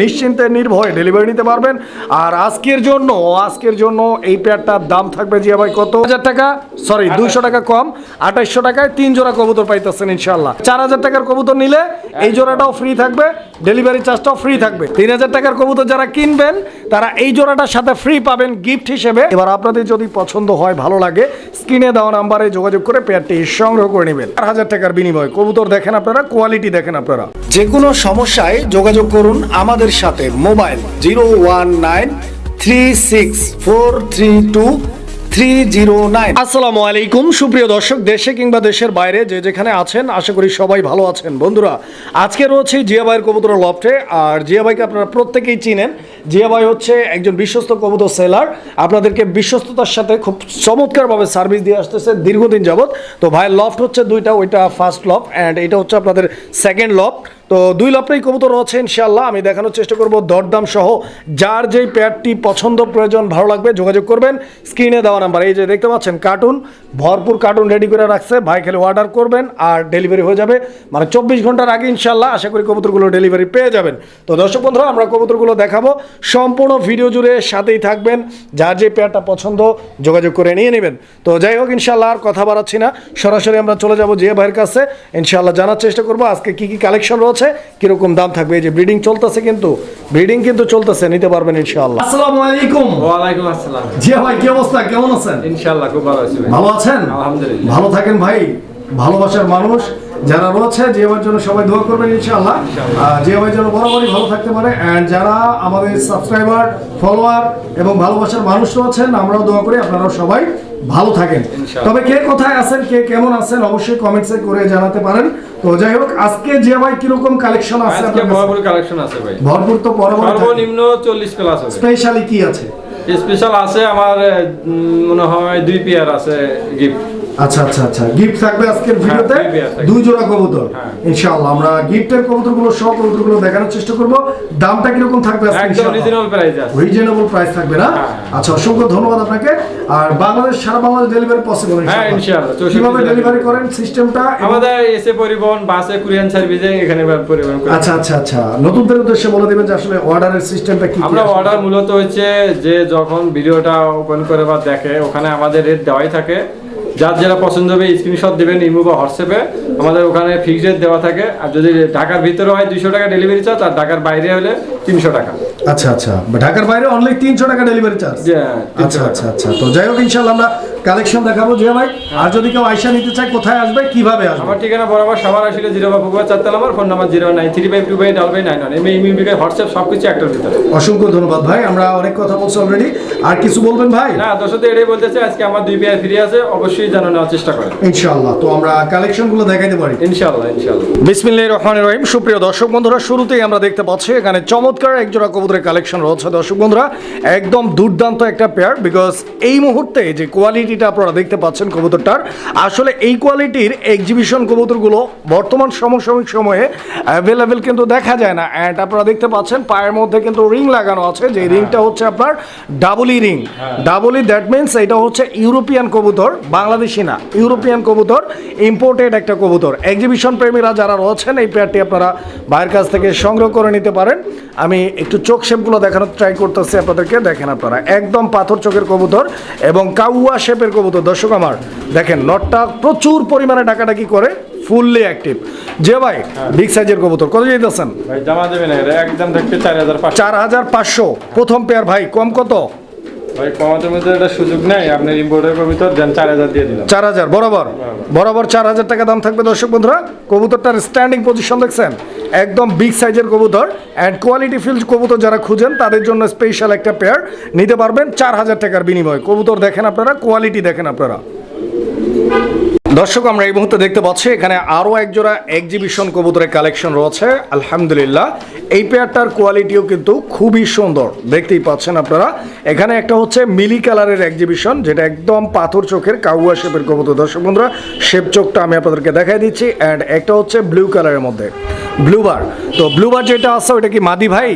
নিশ্চিন্তে নির্ভয়ে ডেলিভারি নিতে পারবেন। আর আজকের জন্য আজকের জন্য এই পেয়ারটার দাম থাকবে জিয়া ভাই কত? হাজার টাকা? সরি দুইশো টাকা কম। আঠাইশশো টাকায় তিন জোড়া কবুতর পাইতেছেন ইনশাল্লাহ চার হাজার টাকার কবুতর নিলে এই জোড়াটাও ফ্রি থাকবে ডেলিভারি চার্জটাও ফ্রি থাকবে। তিন হাজার টাকার কবুতর যারা কিনবেন তারা এই জোড়াটার সাথে ফ্রি পাবেন গিফট হিসেবে। এবার আপনাদের যদি পছন্দ হয় ভালো লাগে স্ক্রিনে দেওয়া নাম্বারে যোগাযোগ করে পেয়ারটি সংগ্রহ করে নেবেন। চার হাজার টাকার বিনিময়ে। কবুতর দেখেন আপনারা কোয়ালিটি দেখেন আপনারা। যে কোনো সমস্যায় যোগাযোগ করুন আমাদের সাথে mobile zero one nine three six four three two আসসালামু আলাইকুম, সুপ্রিয় দর্শক, দেশে কিংবা দেশের বাইরে যে যেখানে আছেন, আশা করি সবাই ভালো আছেন। বন্ধুরা, আজকে রয়েছে জিয়া ভাইয়ের কবুতর লফটে, আর জিয়া ভাইকে আপনারা প্রত্যেকেই চিনেন। জিয়া ভাই হচ্ছে একজন বিশ্বস্ত কবুতর সেলার আপনাদেরকে বিশ্বস্ততার সাথে খুব চমৎকারভাবে সার্ভিস দিয়ে আসতেছে দীর্ঘদিন যাবত তো ভাইয়ের লফট হচ্ছে দুইটা, ওইটা ফার্স্ট লফট অ্যান্ড এটা হচ্ছে আপনাদের সেকেন্ড লফট। তো দুই লপটাই কবুতর রয়েছে ইনশাল্লাহ আমি দেখানোর চেষ্টা করব দরদাম সহ। যার যেই প্যাডটি পছন্দ, প্রয়োজন, ভালো লাগবে, যোগাযোগ করবেন। স্ক্রিনে দেওয়া নাম্বার, এই যে দেখতে পাচ্ছেন কার্টুন ভরপুর কার্টুন রেডি করে রাখছে। ভাই খেলে অর্ডার করবেন আর ডেলিভারি হয়ে যাবে। মানে চব্বিশ ঘণ্টার আগে ইনশাল্লাহ আশা করি কবুতরগুলো ডেলিভারি পেয়ে যাবেন। তো দর্শক বন্ধুরা আমরা কবুতরগুলো দেখাবো। সম্পূর্ণ ভিডিও জুড়ে সাথেই থাকবেন। যার যে পেয়ারটা পছন্দ যোগাযোগ করে নিয়ে নেবেন। তো যাই হোক ইনশাল্লাহ আর কথা বাড়াচ্ছি না। সরাসরি আমরা চলে যাব যে ভাইয়ের কাছে। ইনশাল্লাহ জানার চেষ্টা করব আজকে কি কি কালেকশন রয়েছে কীরকম দাম থাকবে। এই যে ব্রিডিং চলতেছে কিন্তু ব্রিডিং কিন্তু চলতেছে নিতে পারবেন ইনশাআল্লাহ আসসালামু আলাইকুম। ওয়ালাইকুম আসসালাম। জিয়া ভাই কি অবস্থা? কেমন আছেন? ইনশাআল্লাহ খুব ভালো আছি ভালো আছেন? ভালো থাকেন ভাই ভালোবাসার মানুষ যারা রয়েছে জিয়াবার জন্য সবাই দোয়া করবেন ইনশাআল্লাহ। জিয়াবার জন্য বরাবরই ভালো থাকতে পারে। অ্যান্ড যারা আমাদের সাবস্ক্রাইবার ফলোয়ার এবং ভালোবাসার মানুষ রয়েছেন আমরাও দোয়া করি আপনারাও সবাই ভালো থাকেন। তবে কে কোথায় আছেন কে কেমন আছেন অবশ্যই কমেন্টসে করে জানাতে পারেন। তো যাই হোক আজকে জিয়া ভাই কীরকম কালেকশন আছে আজকে? ভরপুর কালেকশন আছে ভাই। ভরপুর তো বরাবর সর্বনিম্ন চল্লিশ প্লাস হবে। স্পেশালি কি আছে? স্পেশাল আছে আমার মনে হয় দুই পেয়ার আছে গিফট আচ্ছা আচ্ছা আচ্ছা। গিফট থাকবে আজকের ভিডিওতে? দুই জোড়া কবুতর। হ্যাঁ। ইনশাআল্লাহ আমরা গিফটের কবুতরগুলো সব কবুতরগুলো দেখানোর চেষ্টা করব। দামটা কীরকম থাকবে আজকে রিজনেবল প্রাইস আছে। রিজনেবল প্রাইস থাকবে না? হ্যাঁ। আচ্ছা অসংখ্য ধন্যবাদ আপনাকে। আর বাংলাদেশ সারা বাংলাদেশ ডেলিভারি পসিবল হ্যাঁ, ইনশাআল্লাহ। কীভাবে ডেলিভারি করেন সিস্টেমটা আমাদের এসে পরিবহন বাসে কুরিয়ান সার্ভিসে এখানে পরিবহন করি আচ্ছা আচ্ছা আচ্ছা। নতুনদের উদ্দেশ্যে বলে দিবেন যে আসলে অর্ডারের সিস্টেমটা কি কি আমরা অর্ডার মূলত হচ্ছে যে যখন ভিডিওটা ওপেন করে বা দেখে ওখানে আমাদের রেট দেওয়াই থাকে। যার যেটা পছন্দ হবে স্ক্রিনশট দেবেন ইমো বা হোয়াটসঅ্যাপে আমাদের ওখানে ফিক্সড রেট দেওয়া থাকে। আর যদি ঢাকার ভিতরে হয় দুইশো টাকা ডেলিভারি চার্জ আর ঢাকার বাইরে হলে তিনশো টাকা। আচ্ছা আচ্ছা। ঢাকার বাইরে অনলি তিনশো টাকা ডেলিভারি চার্জ আচ্ছা আচ্ছা আচ্ছা। তো যাই হোক ইনশাল্লাহ আমরা কালেকশন দেখাবো যে ভাই। আর যদি কেউ আইসা নিতে চায় কোথায় আসবে কীভাবে আসবে? আমার ঠিকানা বরাবর সবার আসলে জিরো বা পুকুর চারটা number phone number zero nine three five two five ডাল five nine one. M M imo WhatsApp সব কিছু একটার ভিতরে। অসংখ্য ধন্যবাদ ভাই আমরা অনেক কথা বলছি অলরেডি আর কিছু বলবেন ভাই? না দর্শক এটাই বলতে চাই আজকে আমার দুই পেয়ার ফ্রি আছে অবশ্যই জানো নেওয়ার চেষ্টা করেন ইনশাআল্লাহ তো আমরা কালেকশনগুলো দেখাইতে পারি। ইনশাল্লাহ ইনশাল্লাহ বিসমিল্লাহির রহমানির রহিম। সুপ্রিয় দর্শক বন্ধুরা শুরুতেই আমরা দেখতে পাচ্ছি এখানে চমৎকার এক জোড়া কবুতরের কালেকশন রয়েছে দর্শক বন্ধুরা। একদম দুর্দান্ত একটা পেয়ার বিকজ এই মুহূর্তে যে কোয়ালিটিটা আপনারা দেখতে পাচ্ছেন কবুতরটার। আসলে এই কোয়ালিটির এক্সিবিশন কবুতরগুলো বর্তমান সমসাময়িক সময়ে অ্যাভেলেবেল কিন্তু দেখা যায় না। অ্যান্ড আপনারা দেখতে পাচ্ছেন পায়ের মধ্যে কিন্তু রিং লাগানো আছে যে রিংটা হচ্ছে আপনার doubly ring doubly that means এটা হচ্ছে ইউরোপিয়ান কবুতর বাংলাদেশি না ইউরোপিয়ান কবুতর ইম্পোর্টেড একটা কবুতর। এক্সিবিশন প্রেমীরা যারা রয়েছেন এই পেয়ারটি আপনারা বাইরের কাছ থেকে সংগ্রহ করে নিতে পারেন। আমি একটু চোখ শেপগুলো দেখানোর ট্রাই করতেছি আপনাদেরকে দেখেন আপনারা। একদম পাথর চোখের কবুতর এবং কাউয়া শেপের কবুতর দর্শক আমার দেখেন নটটা প্রচুর পরিমাণে ডাকাডাকি করে ফুললি অ্যাক্টিভ যে ভাই বিগ সাইজের কবুতর কত যেতেছেন ভাই জমা দেবেন একদম চার হাজার চার হাজার পাঁচশো। প্রথম পেয়ার ভাই কম কত? ভাই মধ্যে সুযোগ নেই। আপনার ইম্পোর্টের কবিতর দেন চার হাজার দিয়ে দিলাম। চার হাজার বরাবর। বরাবর। চার হাজার টাকা দাম থাকবে দর্শক বন্ধুরা। কবুতরটার স্ট্যান্ডিং পজিশন দেখছেন? একদম বিগ সাইজের কবুতর অ্যান্ড কোয়ালিটি ফিল্ড কবুতর যারা খুঁজেন তাদের জন্য স্পেশাল একটা পেয়ার নিতে পারবেন চার হাজার টাকার বিনিময়ে। কবুতর দেখেন আপনারা কোয়ালিটি দেখেন আপনারা। দর্শক, আমরা এই মুহূর্তে দেখতে পাচ্ছি, এখানে আরও একজোড়া এক্সিবিশন কবুতরের কালেকশন রয়েছে। আলহামদুলিল্লাহ, এই পেয়ারটার কোয়ালিটিও কিন্তু খুবই সুন্দর। দেখতেই পাচ্ছেন আপনারা, এখানে একটা হচ্ছে মিলি কালারের এক্সিবিশন যেটা একদম পাথর চোখের, কাউয়া শেপের কবুতর। দর্শক বন্ধুরা শেপ চোখটা আমি আপনাদেরকে দেখাই দিচ্ছি অ্যান্ড একটা হচ্ছে ব্লু কালারের মধ্যে ব্লুবার তো ব্লুবার যেটা আছে ওইটা কি মাদি ভাই?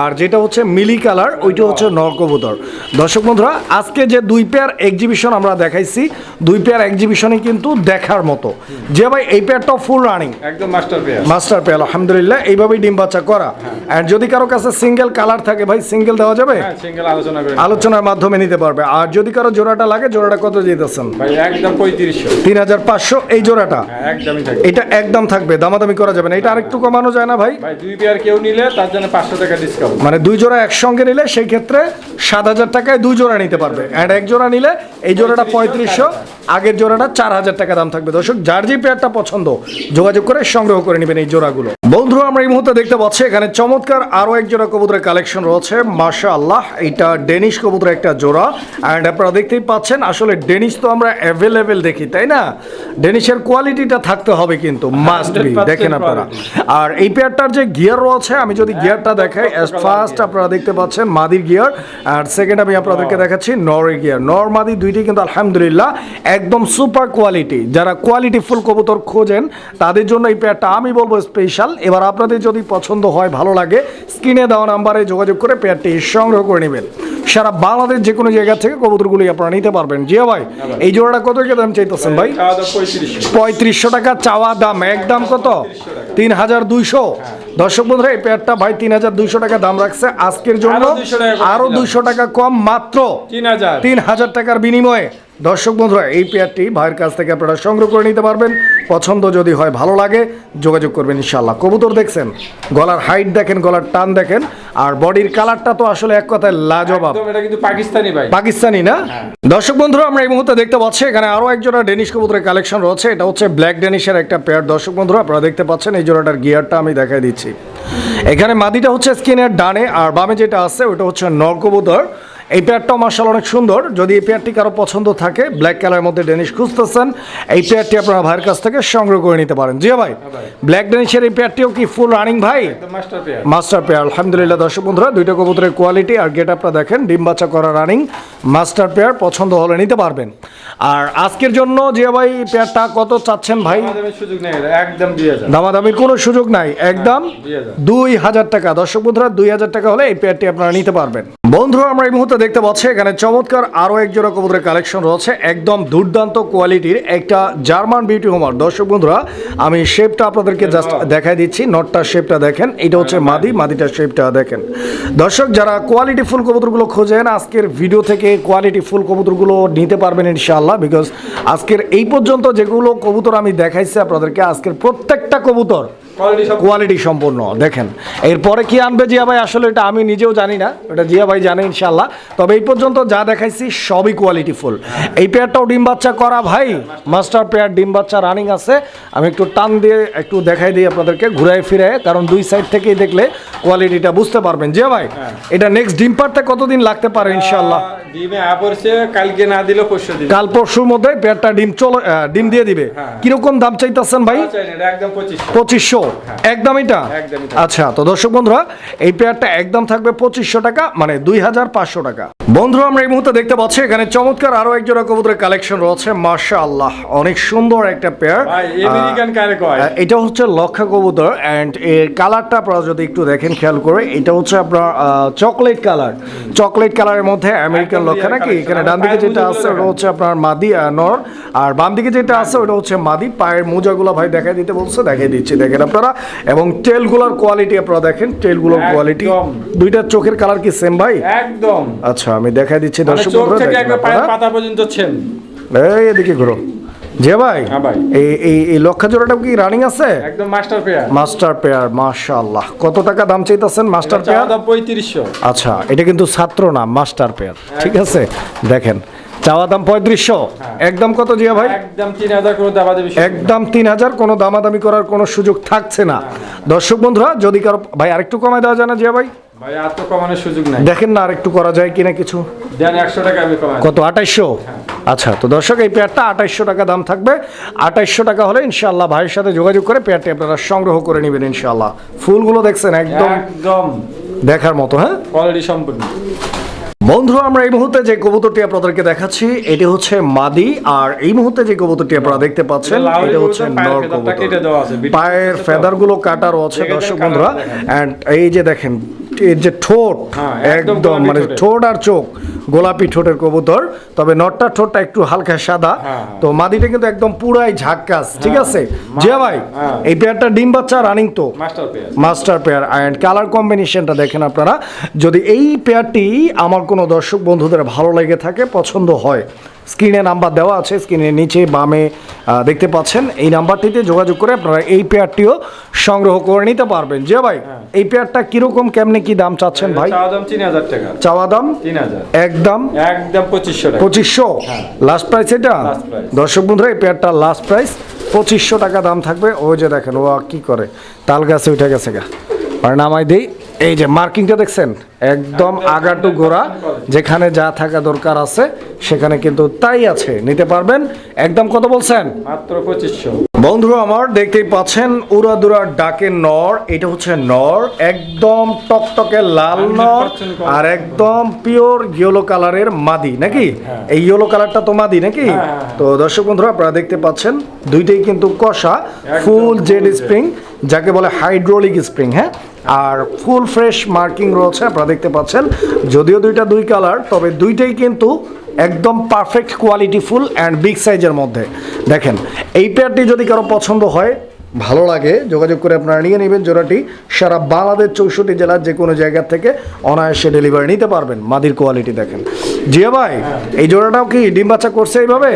আর যেটা হচ্ছে মিলি কালার ওইটা হচ্ছে নরকবুতর। দর্শক বন্ধুরা আজকে যে দুই পেয়ার এক্সিবিশন আমরা দেখাইছি দুই পেয়ার এক্সিবিশনে কিন্তু দেখার মতো। যে ভাই এই পেয়ারটাও ফুল রানিং একদম মাস্টার পেয়ার মাস্টার পেয়ার আলহামদুলিল্লাহ এইভাবেই ডিম বাচ্চা করা। আর যদি কারও কাছে সিঙ্গেল কালার থাকে ভাই সিঙ্গেল দেওয়া যাবে? হ্যাঁ সিঙ্গেল আলোচনা করে আলোচনার মাধ্যমে নিতে পারবে। আর যদি কারও জোড়াটা লাগে জোড়াটা কত দিতেছেন? ভাই একদম পঁয়ত্রিশশো। তিন হাজার পাঁচশো এই জোড়াটা? হ্যাঁ একদমই থাকে এটা একদম থাকবে দামাদামি করা যাবে না। এটা আরেকটু কমানো যায় না ভাই? ভাই দুই পেয়ার কেউ নিলে তার জন্য পাঁচশো টাকা ডিসকাউন্ট মানে দুই জোড়া একসঙ্গে নিলে সেই ক্ষেত্রে সাত হাজার টাকায় দুই জোড়া নিতে পারবে। অ্যান্ড এক জোড়া নিলে এই জোড়াটা পঁয়ত্রিশশো আগের জোড়াটা চার হাজার টাকা দাম থাকবে। দর্শক যার যে পেয়ারটা পছন্দ। যোগাযোগ করে সংগ্রহ করে নেবেন এই জোড়াগুলো। বন্ধুরা আমরা এই মুহূর্তে দেখতে পাচ্ছি এখানে চমৎকার আরও এক জোড়া কবুতরের কালেকশন রয়েছে। মাশা আল্লাহ এটা ডেনিশ কবুতরের একটা জোড়া। অ্যান্ড আপনারা দেখতেই পাচ্ছেন আসলে ডেনিশ তো আমরা অ্যাভেলেবেল দেখি তাই না? ডেনিশের কোয়ালিটিটা থাকতে হবে কিন্তু মাস্ট বি দেখেন আপনারা। আর এই পেয়ারটার যে গিয়ার রয়েছে আমি যদি গিয়ারটা দেখাই ফার্স্ট আপনারা দেখতে পাচ্ছেন মাদির গিয়ার আর সেকেন্ড আমি আপনাদেরকে দেখাচ্ছি নরের গিয়ার নর মাদি দুইটি কিন্তু আলহামদুলিল্লাহ একদম সুপার কোয়ালিটি যারা কোয়ালিটি ফুল কবুতর খোঁজেন তাদের জন্য এই পেয়ারটা আমি বলব স্পেশাল এবার আপনাদের যদি পছন্দ হয় ভালো লাগে স্ক্রিনে দেওয়া নাম্বারে যোগাযোগ করে পেয়ারটি সংগ্রহ করে নেবেন। সারা বাংলাদেশ যে কোনো জায়গা থেকে কবুতরগুলি আপনারা নিতে পারবেন। জিয়া ভাই এই জোড়াটা কত কে দাম চাইতেছেন ভাই? পঁয়ত্রিশশো। টাকা চাওয়া দাম এক দাম কত? তিন হাজার দুইশো। দর্শক বন্ধুরা এই পেয়ারটা ভাই তিন হাজার দুইশো টাকা দাম রাখছে আজকের জন্য। আরও 200 টাকা কম আরও দিলাম। দুইশো টাকা কম মাত্র তিন হাজার টাকার বিনিময়ে। দর্শক বন্ধুরা এই পেয়ারটি ভাইয়ের কাছ থেকে আপনারা সংগ্রহ করে নিতে পারবেন। পছন্দ যদি হয় ভালো লাগে যোগাযোগ করবেন ইনশাল্লাহ কবুতর দেখছেন গলার হাইট দেখেন গলার টান দেখেন আর বডির কালারটা তো আসলে এক কথায় লাজবাব। এটা কিন্তু পাকিস্তানি ভাই। পাকিস্তানি না? দর্শক বন্ধুরা আমরা এই মুহূর্তে দেখতে পাচ্ছি এখানে আরও একজোড়া ডেনিশ কবুতরের কালেকশন রয়েছে। এটা হচ্ছে ব্ল্যাক ডেনিশের একটা পেয়ার দর্শক বন্ধুরা আপনারা দেখতে পাচ্ছেন এই জোড়াটার গিয়ারটা আমি দেখাই দিচ্ছি। এখানে মাদিটা হচ্ছে স্কিনের ডানে আর বামে যেটা আছে ওটা হচ্ছে নর কবুতর। এই পেয়ারটাও মার্শাল অনেক সুন্দর। যদি এই পেয়ারটি কারও পছন্দ থাকে ব্ল্যাক কালারের মধ্যে ডেনিশ খুঁজতেছেন এই পেয়ারটি আপনারা ভাইয়ের কাছ থেকে সংগ্রহ করে নিতে পারেন। জি ভাই ব্ল্যাক ডেনিশের এই পেয়ারটিও কি ফুল রানিং ভাই? Master pair. আলহামদুলিল্লাহ দর্শক বন্ধুরা দুইটা কবুতরের কোয়ালিটি আর গেট আপটা দেখেন ডিম বাচ্চা করা রানিং মাস্টার পেয়ার পছন্দ হলে নিতে পারবেন। আর আজকের জন্য জিয়া ভাই পেয়ারটা কত চাচ্ছেন ভাই? আমাদের সুযোগ নেই একদম দামাদামির কোনো সুযোগ নাই একদম দুই হাজার। দুই হাজার টাকা। দর্শক বন্ধুরা দুই হাজার টাকা হলে এই পেয়ারটি আপনারা নিতে পারবেন। বন্ধুরা আমরা এই মুহূর্তে দেখতে পাচ্ছি এখানে চমৎকার আরও এক জোড়া কবুতরের কালেকশন রয়েছে। একদম দুর্দান্ত কোয়ালিটির একটা জার্মান বিউটি হোমার দর্শক বন্ধুরা আমি শেপটা আপনাদেরকে জাস্ট দেখাই দিচ্ছি নটটার শেপটা দেখেন। এটা হচ্ছে মাদি মাদিটার শেপটা দেখেন। দর্শক যারা কোয়ালিটি ফুল কবুতরগুলো খোঁজেন আজকের ভিডিও থেকে কোয়ালিটি ফুল কবুতরগুলো নিতে পারবেন ইনশাআল্লাহ বিকজ আজকের এই পর্যন্ত যেগুলো কবুতর আমি দেখাইছি আপনাদেরকে আজকের প্রত্যেকটা কবুতর কোয়ালিটি সম্পূর্ণ দেখেন। এরপরে কি আনবে জিয়া ভাই? আসলে এটা আমি নিজেও জানি না এটা জিয়া ভাই জানে ইনশাল্লাহ তবে এই পর্যন্ত যা দেখাইছি সবই কোয়ালিটি ফুল এই পেয়ারটাও ডিম বাচ্চা করা ভাই মাস্টার পেয়ার ডিম বাচ্চা রানিং আছে। আমি একটু টান দিয়ে একটু দেখাই দিই আপনাদেরকে ঘুরাই ফিরে কারণ দুই সাইড থেকেই দেখলে কোয়ালিটিটা বুঝতে পারবেন। জিয়া ভাই এটা নেক্সট ডিম পারতে কতদিন লাগতে পারে ইনশাল্লাহ ডিমে আ পড়ছে কালকে না দিলেও পরশু দিন। কাল পরশুর মধ্যে পেয়ারটা ডিম চলো ডিম দিয়ে দিবে। কীরকম দাম চাইতেছেন ভাই? একদম পঁচিশশো। একদম এটা? আচ্ছা তো দর্শক বন্ধুরা এই পেয়ারটা একদম থাকবে পঁচিশশো টাকা মানে দুই হাজার পাঁচশো টাকা। বন্ধুরা আমরা এই মুহূর্তে দেখতে পাচ্ছি এখানে চমৎকার আরও এক জোড়া কবুতরের কালেকশন রয়েছে মার্শা আল্লাহ অনেক সুন্দর একটা পেয়ার। এটা হচ্ছে লক্ষা কবুতর অ্যান্ড এর কালারটা আপনারা যদি একটু দেখেন খেয়াল করে এটা হচ্ছে আপনার চকলেট কালার। চকলেট কালারের মধ্যে আমেরিকান লক্ষা নাকি। এখানে ডান দিকে যেটা আছে ওটা হচ্ছে আপনার মাদি নর। আর বাম দিকে যেটা আছে ওটা হচ্ছে মাদি। পায়ের মোজাগুলো ভাই দেখাই দিতে বলছে দেখাই দিচ্ছি দেখেন আপনারা এবং টেলগুলোর কোয়ালিটি আপনারা দেখেন টেলগুলোর কোয়ালিটি দুইটা চোখের কালার কি সেম ভাই? একদম। আচ্ছা আমি দেখাই দিচ্ছি মানে দর্শক পাতা পর্যন্ত ছেন। এই এদিকে ঘুরো। যে ভাই হ্যাঁ ভাই। এই এই এই লক্ষা জোড়াটা কি রানিং আছে? একদম মাস্টার পেয়ার মাস্টার পেয়ার মাশাআল্লাহ। কত টাকা দাম চাইতেছেন মাস্টার পেয়ার চাওয়া দাম পঁয়ত্রিশশো। আচ্ছা এটা কিন্তু ছাত্র না মাস্টার পেয়ার ঠিক আছে? দেখেন চাওয়া দাম পঁয়ত্রিশশো। একদম কত জিয়া ভাই? একদম তিন হাজার করে দাবা একদম তিন হাজার কোনো দামাদামি করার কোনো সুযোগ থাকছে না। দর্শক বন্ধুরা যদি কারও ভাই আরেকটু কমায় দেওয়া যায় না জিয়া ভাই? ভাই আর তো কমানোর সুযোগ নাই। দেখেন না আরেকটু করা যায় কিনা কিছু। দেন একশো টাকা আমি কমাই কত আঠাইশশো? আচ্ছা তো দর্শক এই পেয়ারটা আঠাইশশো টাকা দাম থাকবে। আঠাইশশো টাকা হলে ইনশাল্লাহ ভাইয়ের সাথে যোগাযোগ করে পেয়ারটি আপনারা সংগ্রহ করে নেবেন ইনশাল্লাহ ফুলগুলো দেখছেন একদম একদম। দেখার মতো হ্যাঁ? কোয়ালিটি সম্পূর্ণ। বন্ধুরা আমরা এই মুহূর্তে যে কবুতরটি আপনাদেরকে দেখাচ্ছি এটি হচ্ছে মাদি আর এই মুহূর্তে যে কবুতরটি আপনারা দেখতে পাচ্ছেন এটা হচ্ছে পায়ের নর কবুতর। পায়ের ফেদারগুলো কাটারও আছে দর্শক বন্ধুরা। এন্ড এই যে দেখেন এর যে ঠোঁট হ্যাঁ, একদম মানে ঠোঁট আর চোখ গোলাপি ঠোঁটের কবুতর তবে নটটা ঠোঁটটা একটু হালকা সাদা। হ্যাঁ, তো মাদিটা কিন্তু একদম পুরাই ঝাক্কাস ঠিক আছে? জিয়া ভাই হ্যাঁ। এই পেয়ারটা ডিম বাচ্চা রানিং তো? মাস্টার পেয়ার অ্যান্ড কালার কম্বিনেশনটা দেখেন আপনারা। যদি এই পেয়ারটি আমার কোনো দর্শক বন্ধুদের ভালো লেগে থাকে পছন্দ হয় স্ক্রিনে নাম্বার দেওয়া আছে স্ক্রিনের নিচে বামে দেখতে পাচ্ছেন। এই নাম্বারটিতে যোগাযোগ করে আপনারা এই পেয়ারটিও সংগ্রহ করে নিতে পারবেন। যে ভাই এই পেয়ারটা কীরকম কেমনে কি দাম চাচ্ছেন ভাই? চাওয়া দাম তিন হাজার টাকা। চাওয়া দাম? তিন হাজার। একদম একদম পঁচিশশো পঁচিশশো? লাস্ট প্রাইস এটা? Last price. দর্শক বন্ধুরা এই পেয়ারটা লাস্ট প্রাইস পঁচিশশো টাকা দাম থাকবে। ওই যে দেখেন ও কি করে? তাল গাছে উঠে গেছে গা। আর নামাই দিই এই যে মার্কিংটা দেখছেন? একদম আগাটু গোড়া যেখানে যা থাকা দরকার আছে সেখানে কিন্তু তাই আছে। নিতে পারবেন? একদম কত বলছেন? মাত্র পঁচিশশো। বন্ধুরা আমার দেখতেই পাচ্ছেন উড়াদুরা ডাকে নর এটা হচ্ছে নর একদম টকটকে লাল নর আর একদম পিওর ইয়েলো কালারের মাদি নাকি? এই ইয়েলো কালারটা তো মাদি নাকি? হ্যাঁ, হ্যাঁ। তো দর্শক বন্ধুরা আপনারা দেখতে পাচ্ছেন দুইটাই কিন্তু কষা ফুল জেড স্প্রিং যাকে বলে হাইড্রোলিক স্প্রিং হ্যাঁ? আর ফুল ফ্রেশ মার্কিং রয়েছে, আপনারা দেখতে পাচ্ছেন। যদিও দুইটা দুই কালার, তবে দুইটাই কিন্তু একদম perfect quality full and big সাইজের মধ্যে। দেখেন, এই পেয়ারটি যদি কারও পছন্দ হয়, ভালো লাগে, যোগাযোগ করে আপনারা নিয়ে নেবেন জোড়াটি। সারা বাংলাদেশ চৌষট্টি জেলার যে কোনো জায়গা থেকে অনায়াসে ডেলিভারি নিতে পারবেন। মাদির কোয়ালিটি দেখেন। জিয়া ভাই এই জোড়াটাও কি ডিম বাচ্চা করছে এইভাবে?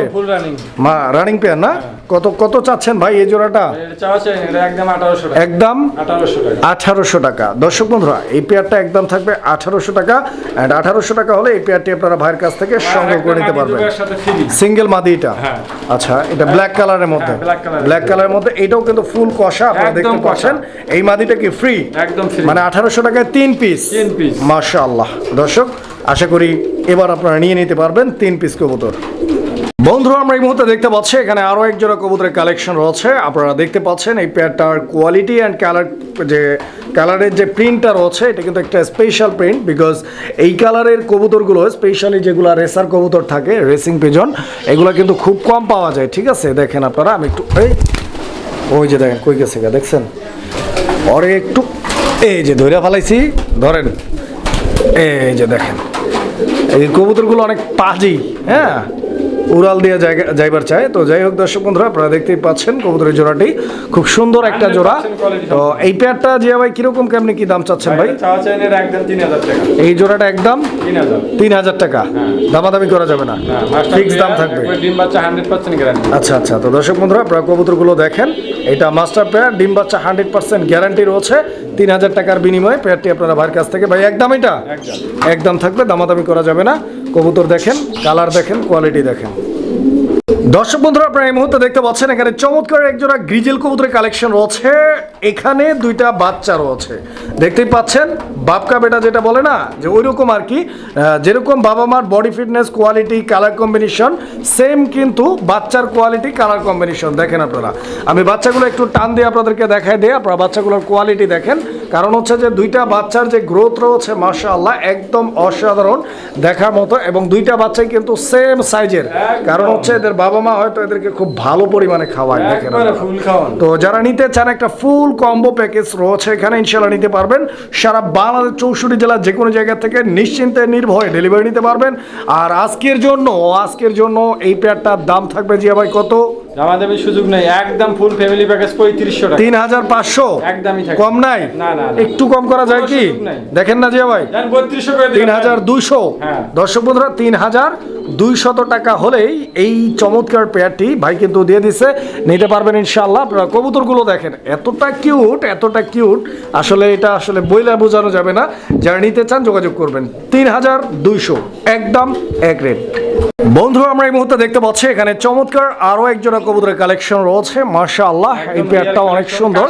মা রানিং পেয়ার না? কত কত চাচ্ছেন ভাই এই জোড়াটা? একদম আঠারোশো টাকা। দর্শক বন্ধুরা এই পেয়ারটা একদম থাকবে আঠারোশো টাকা। অ্যান্ড আঠারোশো টাকা হলে এই পেয়ারটি আপনারা ভাইয়ের কাছ থেকে সংগ্রহ করে নিতে পারবেন। সিঙ্গেল মাদি এটা? হ্যাঁ। আচ্ছা এটা ব্ল্যাক কালারের মধ্যে। হ্যাঁ। ব্ল্যাক কালারের মধ্যে। এটাও কিন্তু ফুল কষা আপনারা দেখতে পাচ্ছেন। এই মাদিটা কি ফ্রি একদম ফ্রি মানে আঠারোশো টাকায় তিন পিস তিন। মাশাআল্লাহ। দর্শক আশা করি এবার আপনারা নিয়ে নিতে পারবেন তিন পিস কবুতর। বন্ধুরা, আমরা এই মুহূর্তে দেখতে পাচ্ছি, এখানে আরও এক জোড়া কবুতরের কালেকশন রয়েছে। আপনারা দেখতে পাচ্ছেন এই পেয়ারটার কোয়ালিটি অ্যান্ড কালার যে কালারের যে প্রিন্টটা রয়েছে, এটা কিন্তু একটা স্পেশাল প্রিন্ট বিকজ এই কালারের কবুতরগুলো স্পেশালি যেগুলো রেসার কবুতর থাকে রেসিং পিজন এগুলো কিন্তু খুব কম পাওয়া যায়, ঠিক আছে? দেখেন আপনারা, আমি একটু, এই, ওই যে দেখেন, কই গেছে দেখছেন? পরে একটু, এই যে ধরে ফেলাইছি, ধরেন, এই যে দেখেন। এই কবুতরগুলো অনেক পাজি হ্যাঁ? উড়াল দিয়ে জায়গা যাইবার চায়। তো যাই হোক দর্শক বন্ধুরা আপনারা দেখতেই পাচ্ছেন কবুতরের জোড়াটি। খুব সুন্দর একটা জোড়া। তো এই পেয়ারটা জিয়া ভাই কীরকম কেমনি কি দাম চাচ্ছেন ভাই? এই জোড়াটা একদম তিন হাজার। টাকা। দামাদামি করা যাবে না। ফিক্স দাম থাকবে। ডিম বাচ্চা হান্ড্রেড পার্সেন্ট গ্যারান্টি আচ্ছা আচ্ছা। তো দর্শক বন্ধুরা আপনারা কবুতরগুলো দেখেন। এটা মাস্টার পেয়ার ডিম বাচ্চা হান্ড্রেড পার্সেন্ট গ্যারান্টি রয়েছে। তিন হাজার টাকার বিনিময়ে পেয়ারটি আপনারা ভাইয়ের কাছ থেকে ভাই একদম এটা? একদম। একদম থাকবে দামাদামি করা যাবে না। কবুতর দেখেন কালার দেখেন কোয়ালিটি দেখেন। দর্শক বন্ধুরা, আপনারা এই মুহূর্তে দেখতে পাচ্ছেন, এখানে চমৎকার একজোড়া গ্রিজেল কবুতরের কালেকশন রয়েছে। এখানে দুইটা বাচ্চা রয়েছে। দেখতেই পাচ্ছেন বাপকা বেটা যেটা বলে না যে ওই রকম আর কি যেরকম বাবা মার body fitness quality colour combination same কিন্তু বাচ্চার কোয়ালিটি কালার কম্বিনেশন দেখেন আপনারা আমি বাচ্চাগুলো একটু টান দিয়ে আপনাদেরকে দেখাই দিই আপনারা বাচ্চাগুলোর কোয়ালিটি দেখেন। কারণ হচ্ছে যে দুইটা বাচ্চার যে গ্রোথ রয়েছে মাশাআল্লাহ একদম অসাধারণ দেখার মতো এবং দুইটা বাচ্চাই কিন্তু সেম সাইজের কারণ হচ্ছে এদের বাবা মা হয়তো এদেরকে খুব ভালো পরিমাণে খাওয়ায় দেখেন তো যারা নিতে চান একটা ফুল কম্বো প্যাকেজ রয়েছে এখানে ইনশাল্লাহ নিতে পারবেন। সারা বাংলাদেশ চৌষট্টি জেলার যে কোনো জায়গা থেকে নিশ্চিন্তে নির্ভয়ে ডেলিভারি নিতে পারবেন। আর আজকের জন্য আজকের জন্য এই প্যাডটার দাম থাকবে জিয়া ভাই কত? জামা সুযোগ নেই। একদম ফুল ফ্যামিলি প্যাকেজ পঁয়ত্রিশশো টাকা। তিন হাজার পাঁচশো? একদমই থাকবে। কম নাই? না, না। একটু কম করা যায় কি? দেখেন না জিয়া ভাই। জান বত্রিশশো করে দিলাম। তিন হাজার দুইশো? হ্যাঁ। দর্শক বন্ধুরা তিন হাজার দুইশত টাকা হলেই এই চমৎকার পেয়ারটি ভাই কিন্তু দিয়ে দিছে। নিতে পারবেন ইনশাল্লাহ আপনারা কবুতরগুলো দেখেন। এতটা কিউট এতটা কিউট আসলে এটা আসলে বইলা বোঝানো যাবে না। যারা নিতে চান যোগাযোগ করবেন। তিন হাজার দুইশো। একদম এক রেট বন্ধুরা আমরা এই মুহূর্তে দেখতে পাচ্ছি এখানে চমৎকার আরও এক জোড়া কবুতরের কালেকশন রয়েছে মার্শা আল্লাহ এই পেয়ারটা অনেক সুন্দর।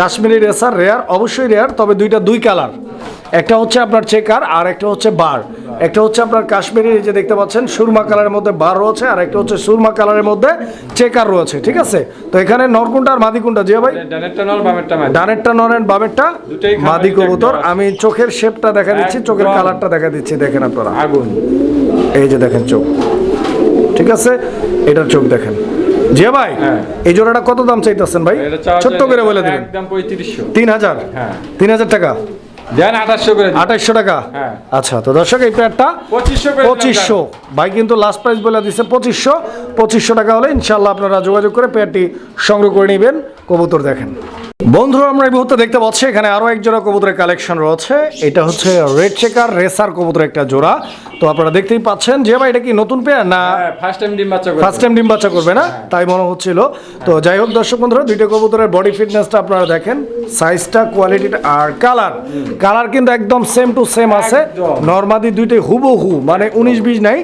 কাশ্মীরি রেসার। রেয়ার অবশ্যই রেয়ার তবে দুইটা দুই কালার একটা হচ্ছে আপনার চেকার আর একটা হচ্ছে বার একটা হচ্ছে আপনার কাশ্মীরি যে দেখতে পাচ্ছেন সুরমা কালারের মধ্যে বার রয়েছে আর একটা হচ্ছে সুরমা কালারের মধ্যে চেকার রয়েছে ঠিক আছে? তো এখানে নরকুন্ডা আর মাদি কোনটা জিয়া ভাই? ডানেরটা নল বামেরটা নরেন বামেরটা মাদি কবুতর। আমি চোখের শেপটা দেখা দিচ্ছি চোখের কালারটা দেখা দিচ্ছি দেখেন আপনারা। আগুন। এই যে দেখেন চোখ। ঠিক আছে? এটার চোখ দেখেন। জিয়া ভাই হ্যাঁ। এই জোড়াটা কত দাম চাইতেছেন ভাই? ছোট্ট করে বলে দিন একদম পঁয়ত্রিশশো। তিন হাজার? হ্যাঁ। তিন হাজার টাকা। দেন আঠাশশো করে দিন। আঠাইশশো টাকা? হ্যাঁ। আচ্ছা তো দর্শক এই প্যাডটা পঁচিশশো করে দিলাম পঁচিশশো। ভাই কিন্তু লাস্ট প্রাইস বলে দিচ্ছে পঁচিশশো। পঁচিশশো টাকা হলে ইনশাল্লাহ আপনারা যোগাযোগ করে প্যাডটি সংগ্রহ করে নেবেন। কবুতর দেখেন। বন্ধুরা আমরা এই মুহূর্তে দেখতে পাচ্ছি এখানে আরও এক জোড়া কবুতরের কালেকশন রয়েছে। এটা হচ্ছে রেড চেকার রেসার কবুতর একটা জোড়া। তো আপনারা দেখতেই পাচ্ছেন যে ভাই এটা কি নতুন পেয়ার না হ্যাঁ ফার্স্ট টাইম ডিম বাচ্চা ফার্স্ট টাইম ডিম বাচ্চা করবে না? তাই মনে হচ্ছিল। তো যাই হোক দর্শক বন্ধুরা দুইটা কবুতরের বডি ফিটনেসটা আপনারা দেখেন। সাইজটা কোয়ালিটিটা আর কালার কালার কিন্তু একদম সেম টু সেম আছে। নর্মাদি দুইটাই হুবহু মানে উনিশ বিশ নাই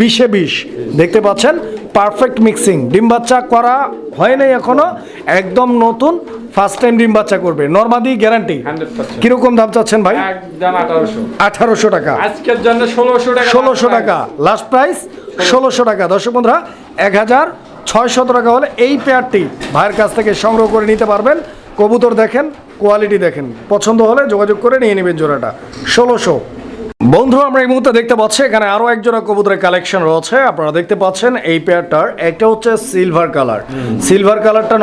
বিশে বিশ। দেখতে পাচ্ছেন? পারফেক্ট মিক্সিং ডিম বাচ্চা করা হয় নাই এখনও। একদম নতুন ফার্স্ট টাইম ডিম বাচ্চা করবে। নর্মাদি গ্যারান্টি কীরকম দাম চাচ্ছেন ভাই? একদম আঠারোশো। আঠারোশো টাকা। আজকের জন্য ষোলোশো টাকা ষোলোশো টাকা। লাস্ট প্রাইস ষোলোশো টাকা। দর্শক বন্ধুরা এক হাজার ছয়শত টাকা হলে এই পেয়ারটি ভাইয়ের কাছ থেকে সংগ্রহ করে নিতে পারবেন। কবুতর দেখেন কোয়ালিটি দেখেন। পছন্দ হলে যোগাযোগ করে নিয়ে নেবেন জোড়াটা। ষোলোশো। বন্ধু আমরা এই মুহূর্তে দেখতে পাচ্ছি এখানে আরও এক জোড়া কবুতরের কালেকশন রয়েছে। আপনারা দেখতে পাচ্ছেন এই পেয়ারটার একটা হচ্ছে সিলভার কালার সিলভার কালারটা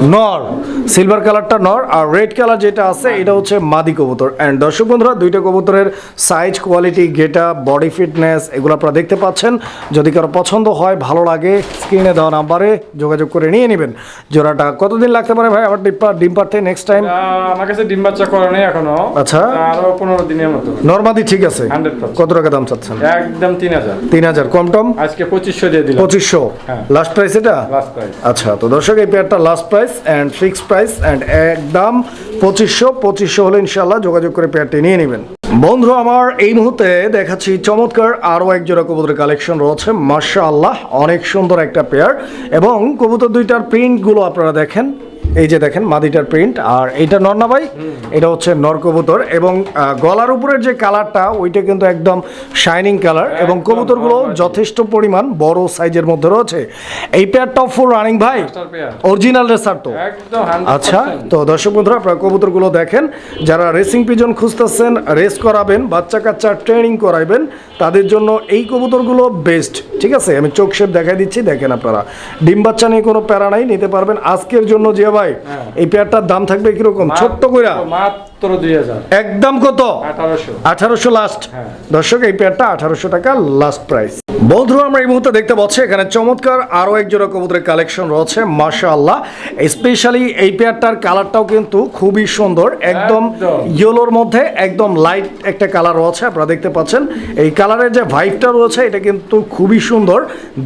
নর সিলভার কালারটা নর আর রেড কালার যেটা আছে এটা হচ্ছে মাদি কবুতর। অ্যান্ড দর্শক বন্ধুরা দুইটা কবুতরের সাইজ কোয়ালিটি গেটা বডি ফিটনেস এগুলো আপনারা দেখতে পাচ্ছেন। যদি কারও পছন্দ হয় ভালো লাগে স্ক্রিনে দেওয়া নাম্বারে যোগাযোগ করে নিয়ে নেবেন। জোড়াটা কতদিন লাগতে পারে ভাই? আবার ডিম পা- ডিম পারতে নেক্সট টাইম আমার কাছে ডিম বাচ্চা করে নেই এখনও। আচ্ছা। আরও পনেরো দিনের মতো। নর্মাদি ঠিক আছে। কত টাকা দাম চাচ্ছেন? একদম তিন হাজার। তিন হাজার। কম টম? আজকে পঁচিশশো দিয়ে দিলাম। পঁচিশশো। হ্যাঁ। লাস্ট প্রাইস এটা? লাস্ট প্রাইস আচ্ছা তো দর্শক এই পেয়ারটা last price and fixed price and একদম পঁচিশশো পঁচিশশো হলে ইনশাল্লাহ যোগাযোগ করে পেয়ারটি নিয়ে নেবেন। বন্ধু, আমার এই মুহূর্তে দেখাচ্ছি চমৎকার আরও এক জোড়া কবুতরের কালেকশন রয়েছে। মার্শা আল্লাহ অনেক সুন্দর একটা পেয়ার এবং কবুতর দুইটার প্রিন্টগুলো আপনারা দেখেন। এই যে দেখেন মাদিটার প্রিন্ট আর এটা নর না ভাই? এটা হচ্ছে নর কবুতর এবং গলার উপরের যে কালারটা ওইটা কিন্তু একদম শাইনিং কালার এবং কবুতরগুলো যথেষ্ট পরিমাণ বড় সাইজের মধ্যে রয়েছে। এই পেয়ার টপ ফোর রানিং ভাই? অরিজিনাল রেসার তো। আচ্ছা তো দর্শক বন্ধুরা আপনারা কবুতরগুলো দেখেন। যারা রেসিং পিজন খুঁজতেছেন রেস করাবেন বাচ্চা কাচ্চা ট্রেনিং করাইবেন তাদের জন্য এই কবুতরগুলো বেস্ট ঠিক আছে? আমি চোখ শেপ দেখাই দিচ্ছি দেখেন আপনারা। ডিম বাচ্চা নিয়ে কোনো প্যারা নাই নিতে পারবেন। আজকের জন্য যে ভাই হ্যাঁ। এই পেয়ারটার দাম থাকবে কীরকম? ছোট্ট কইরা? মাত্র দুই হাজার। একদম কত? আঠারোশো। আঠারোশো লাস্ট হ্যাঁ। দর্শক এই পেয়ারটা আঠারোশো টাকা লাস্ট প্রাইস বন্ধুরা আমরা এই মুহূর্তে দেখতে পাচ্ছি এখানে চমৎকার আরও এক জোড়া কবুতরের কালেকশন রয়েছে মাশা আল্লাহ স্পেশালি এই পেয়ারটার কালারটাও কিন্তু খুবই সুন্দর একদম একদম। ইয়েলোর মধ্যে একদম লাইট একটা কালার রয়েছে আপনারা দেখতে পাচ্ছেন। এই কালারের যে ভাইবটা রয়েছে এটা কিন্তু খুবই সুন্দর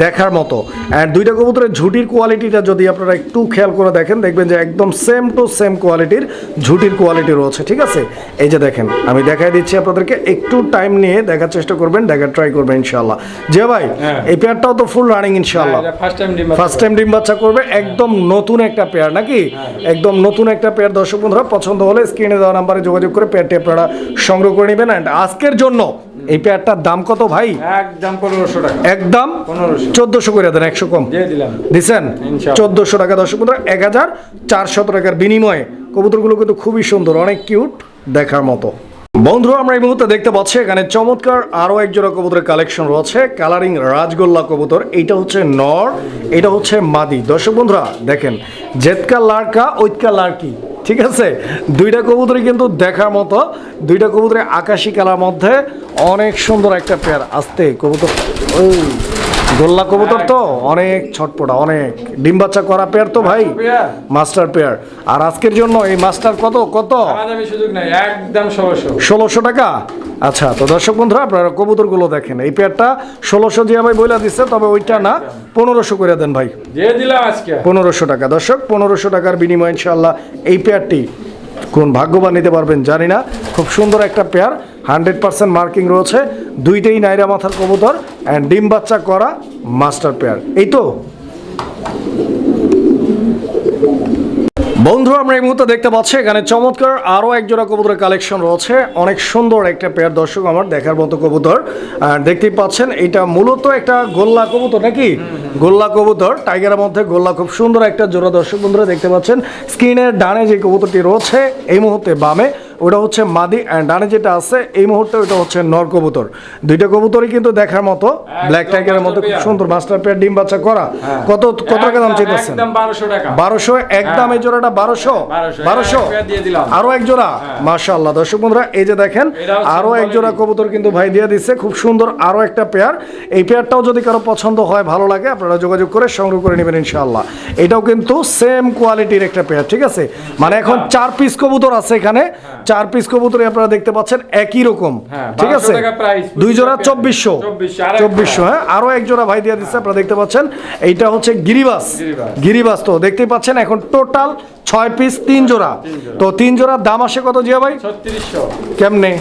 দেখার মতো। অ্যান্ড দুইটা কবুতরের ঝুটির কোয়ালিটিটা যদি আপনারা একটু খেয়াল করে দেখেন দেখবেন যে একদম সেম টু সেম কোয়ালিটির ঝুটির কোয়ালিটি রয়েছে ঠিক আছে? এই যে দেখেন আমি দেখাই দিচ্ছি আপনাদেরকে একটু টাইম নিয়ে দেখার চেষ্টা করবেন দেখার ট্রাই করবেন ইনশাল্লাহ যে ভাই? হ্যাঁ। এই পেয়ারটাও তো ফুল রানিং ইনশাল্লাহ ফার্স্ট টাইম ডিম ফার্স্ট টাইম ডিম বাচ্চা করবে একদম নতুন একটা পেয়ার নাকি? একদম নতুন একটা পেয়ার দর্শক বন্ধুরা পছন্দ হলে স্ক্রিনে দেওয়া নাম্বারে যোগাযোগ করে পেয়ারটি আপনারা সংগ্রহ করে নেবেন। অ্যান্ড আজকের জন্য এই পেয়ারটার দাম কত ভাই? একদম পনেরোশো টাকা। একদম চোদ্দশো করে দেন একশো কম। দিয়ে দিলাম। দিছেন? ইনশাআল্লাহ। চোদ্দশো টাকা দর্শক বন্ধুরা এক হাজার চারশত টাকার বিনিময়ে। কবুতরগুলো কিন্তু খুবই সুন্দর অনেক কিউট দেখার মতো। বন্ধুরা, আমরা এই মুহূর্তে দেখতে পাচ্ছি এখানে চমৎকার আরও এক জোড়া কবুতরের কালেকশন রয়েছে। কালারিং রাজগোল্লা কবুতর, এইটা হচ্ছে নর, এটা হচ্ছে মাদি। দর্শক বন্ধুরা, দেখেন, জেতকা লাড়কা ঐতকা লাড়কি ঠিক আছে? দুইটা কবুতরই কিন্তু দেখার মতো, দুইটা কবুতরের আকাশি কালার মধ্যে অনেক সুন্দর একটা পেয়ার আসতে কবুতর ওই গোল্লা কবুতর তো? অনেক ছটপটা অনেক। ডিম বাচ্চা করা পেয়ার তো ভাই। মাস্টার পেয়ার আর আজকের জন্য এই মাস্টার কত? কত? একদম ষোলোশো। টাকা? আচ্ছা তো দর্শক বন্ধুরা আপনারা কবুতরগুলো দেখেন। এই পেয়ারটা ষোলোশো জিয়া ভাই বইলা দিচ্ছে তবে ওইটা না পনেরোশো করে দেন ভাই। পনেরোশো টাকা। দর্শক পনেরোশো টাকার বিনিময়ে ইনশাল্লাহ এই পেয়ারটি কোন ভাগ্যবান নিতে পারবেন জানি না। খুব সুন্দর একটা পেয়ার হান্ড্রেড পার্সেন্ট মার্কিং রয়েছে। দুইটাই নাইরা মাথার কবুতর অ্যান্ড ডিম বাচ্চা করা মাস্টার পেয়ার এই তো? বন্ধু, আমরা এই মুহূর্তে দেখতে পাচ্ছি এখানে চমৎকার আরও একজোড়া কবুতরের কালেকশন রয়েছে। অনেক সুন্দর একটা পেয়ার দর্শক আমার দেখার মতো কবুতর। দেখতেই পাচ্ছেন, এটা মূলত একটা গোল্লা কবুতর নাকি? গোল্লা কবুতর, টাইগারের মধ্যে গোল্লা খুব সুন্দর একটা জোড়া দর্শক বন্ধুরা দেখতে পাচ্ছেন। স্ক্রিনের ডানে যে কবুতরটি রয়েছে, এই মুহূর্তে বামে ওটা হচ্ছে মাদি অ্যান্ড ডানে যেটা আছে এই মুহূর্তে ওটা হচ্ছে নর কবুতর। দুইটা কবুতরই কিন্তু দেখার মতো ব্ল্যাক টাইগারের মতো খুব সুন্দর মাস্টার পেয়ার ডিম বাচ্চা করা। কত কত টাকা দাম চাইতেছেন? বারোশো টাকা। বারোশো একদম এই জোড়াটা বারোশো। বারোশো। এক দিয়ে দিলাম। আরও এক জোড়া? মাশাআল্লাহ। দর্শক বন্ধুরা এই যে দেখেন আরও এক জোড়া কবুতর কিন্তু ভাই দিয়ে দিচ্ছে। খুব সুন্দর আরও একটা পেয়ার। এই পেয়ারটাও যদি কারও পছন্দ হয় ভালো লাগে আপনারা যোগাযোগ করে সংগ্রহ করে নেবেন ইনশাআল্লাহ। এটাও কিন্তু সেম কোয়ালিটির একটা পেয়ার ঠিক আছে? মানে এখন চার পিস কবুতর আছে এখানে। চার পিস কবুতরই আপনারা দেখতে পাচ্ছেন একই রকম। হ্যাঁ, ঠিক আছে? দুই জোড়া চব্বিশশো। 2400 আর একটা। চব্বিশশো হ্যাঁ? আরও এক জোড়া ভাই দিয়ে দিচ্ছে আপনারা দেখতে পাচ্ছেন। এইটা হচ্ছে গিরিবাস। গিরিবাস। তো দেখতেই পাচ্ছেন এখন টোটাল ছয় পিস তিন জোড়া। তো তিন জোড়ার দাম আসে কত জিয়া ভাই? ছত্রিশশো। কেমনে?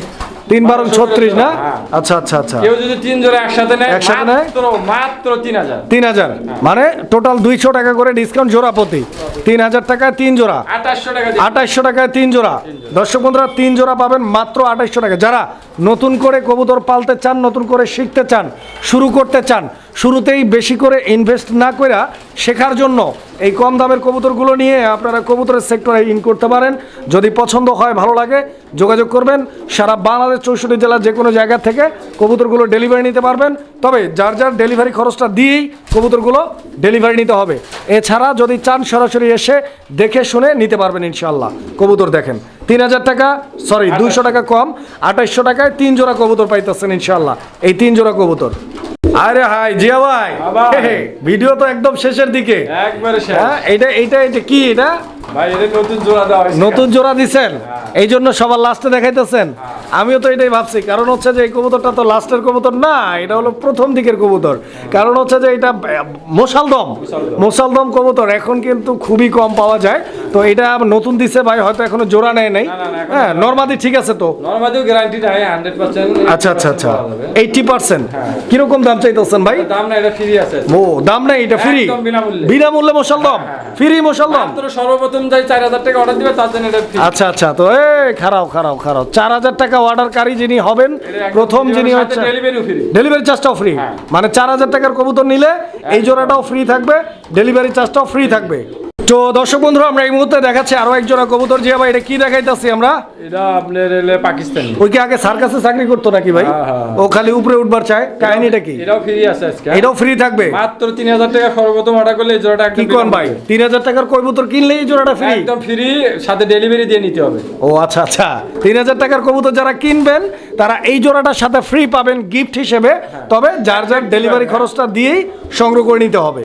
তিন বারো ছত্রিশ না? হ্যাঁ। আচ্ছা আচ্ছা আচ্ছা। কেউ যদি তিন জোড়া একসাথে নেয় একসাথে নেয়? মাত্র তিন হাজার। তিন হাজার। মানে টোটাল দুইশো টাকা করে ডিসকাউন্ট জোড়া প্রতি। তিন হাজার টাকায় তিন জোড়া। আঠাশশো টাকা আঠাশশো আঠাইশশো টাকায় তিন জোড়া। দর্শক বন্ধুরা তিন জোড়া পাবেন মাত্র আঠাইশশো টাকা। যারা নতুন করে কবুতর পালতে চান নতুন করে শিখতে চান শুরু করতে চান শুরুতেই বেশি করে ইনভেস্ট না করে শেখার জন্য এই কম দামের কবুতরগুলো নিয়ে আপনারা কবুতরের সেক্টরে ইন করতে পারেন। যদি পছন্দ হয় ভালো লাগে যোগাযোগ করবেন। সারা বাংলাদেশ চৌষট্টি জেলার যে কোনো জায়গা থেকে কবুতরগুলো ডেলিভারি নিতে পারবেন। তবে যার যার ডেলিভারি খরচটা দিয়েই কবুতরগুলো ডেলিভারি নিতে হবে। এছাড়া যদি চান সরাসরি এসে দেখে শুনে নিতে পারবেন ইনশাল্লাহ কবুতর দেখেন তিন হাজার টাকা সরি দুইশো টাকা কম আঠাইশশো টাকায় তিন জোড়া কবুতর পাইতেছেন ইনশাল্লাহ এই তিন জোড়া কবুতর। আরে হাই জিয়া ভাই। ভিডিও তো একদম শেষের দিকে। একবারে শেষ। হ্যাঁ এটা এটা এটা কি এটা? নতুন জোড়া জোড়া দিছেন? এই জন্য সবার লাস্টে দেখাইতেছেন? আমিও তো এটাই ভাবছি। কারণ হচ্ছে যে এই কবুতরটা তো লাস্টের কবুতর না এটা হলো প্রথম দিকের কবুতর। কারণ হচ্ছে যে এটা মোসালদম মোসালদম কবুতর। এখন কিন্তু খুবই কম পাওয়া যায়। তো এটা নতুন দিছে ভাই হয়তো এখনও জোড়া নেয় নাই। না, না, হ্যাঁ নর্মাদি ঠিক আছে তো। নর্মাদিও গ্যারান্টি নাই হান্ড্রেড পার্সেন্ট আচ্ছা আচ্ছা আচ্ছা। এইটটি পার্সেন্ট কীরকম দাম চাইতেছেন ভাই? দাম না এটা ফ্রি আছে। ও দাম নেই এটা ফ্রি বিনামূল্যে। মোসালদম ফ্রি মোসালদম সর্বপ্রথম চার হাজার টাকা অর্ডার দিবে তার জন্য এটা free। আচ্ছা আচ্ছা তো এ খারাপ খারাপ খারাপ চার হাজার টাকা অর্ডারকারী যিনি হবেন এটা একদম প্রথম যিনি সাথে হচ্ছে free। ডেলিভারি চার্জটাও ফ্রি হ্যাঁ। মানে চার হাজার টাকার কবুতর নিলে এই জোড়াটাও ফ্রি থাকবে ডেলিভারি চার্জটাও ফ্রি থাকবে তো দর্শক বন্ধুরা আমরা এই মুহূর্তে দেখাচ্ছি আরও এক জোড়া কবুতর। যে ভাই এটা কি দেখাইতেছি আমরা? এটা আপনার এলে পাকিস্তানি। ওই কি আগে সার্কাসে চাকরি করতো নাকি ভাই? হ্যাঁ, হ্যাঁ। ও খালি উপরে উঠবার চায়। কাহিনীটা কি? এটাও ফ্রি আছে আজকে। এটাও ফ্রি থাকবে? মাত্র তিন হাজার টাকা সর্বপ্রথম অর্ডার করলে এই জোড়াটা কি কোন ভাই? তিন হাজার টাকার কবুতর কিনলে এই জোড়াটা ফ্রি একদম ফ্রি সাথে ডেলিভারি দিয়ে নিতে হবে। ও আচ্ছা আচ্ছা। তিন হাজার টাকার কবুতর যারা কিনবেন তারা এই জোড়াটার সাথে ফ্রি পাবেন গিফট হিসেবে। তবে যার যার ডেলিভারি খরচটা দিয়েই সংগ্রহ করে নিতে হবে।